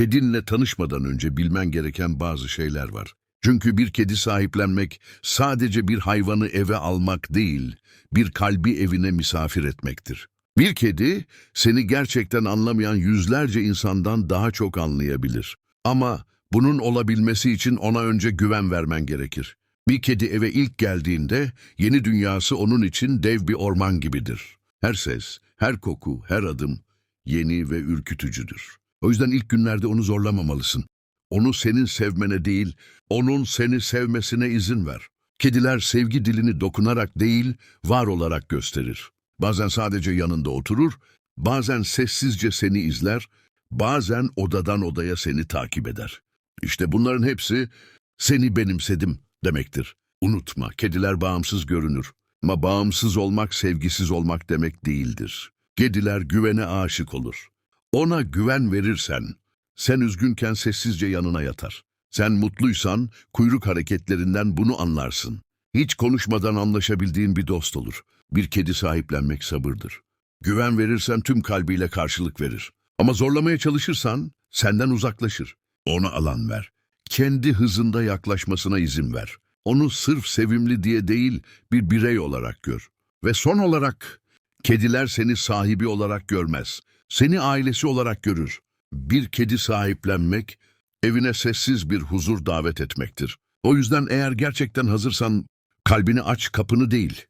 Kedinle tanışmadan önce bilmen gereken bazı şeyler var. Çünkü bir kedi sahiplenmek sadece bir hayvanı eve almak değil, bir kalbi evine misafir etmektir. Bir kedi seni gerçekten anlamayan yüzlerce insandan daha çok anlayabilir. Ama bunun olabilmesi için ona önce güven vermen gerekir. Bir kedi eve ilk geldiğinde yeni dünyası onun için dev bir orman gibidir. Her ses, her koku, her adım yeni ve ürkütücüdür. O yüzden ilk günlerde onu zorlamamalısın. Onu senin sevmene değil, onun seni sevmesine izin ver. Kediler sevgi dilini dokunarak değil, var olarak gösterir. Bazen sadece yanında oturur, bazen sessizce seni izler, bazen odadan odaya seni takip eder. İşte bunların hepsi seni benimsedim demektir. Unutma, kediler bağımsız görünür. Ama bağımsız olmak sevgisiz olmak demek değildir. Kediler güvene aşık olur. Ona güven verirsen, sen üzgünken sessizce yanına yatar. Sen mutluysan kuyruk hareketlerinden bunu anlarsın. Hiç konuşmadan anlaşabildiğin bir dost olur. Bir kedi sahiplenmek sabırdır. Güven verirsen tüm kalbiyle karşılık verir. Ama zorlamaya çalışırsan senden uzaklaşır. Ona alan ver. Kendi hızında yaklaşmasına izin ver. Onu sırf sevimli diye değil bir birey olarak gör. Ve son olarak kediler seni sahibi olarak görmez. Seni ailesi olarak görür. Bir kedi sahiplenmek evine sessiz bir huzur davet etmektir. O yüzden eğer gerçekten hazırsan kalbini aç kapını değil,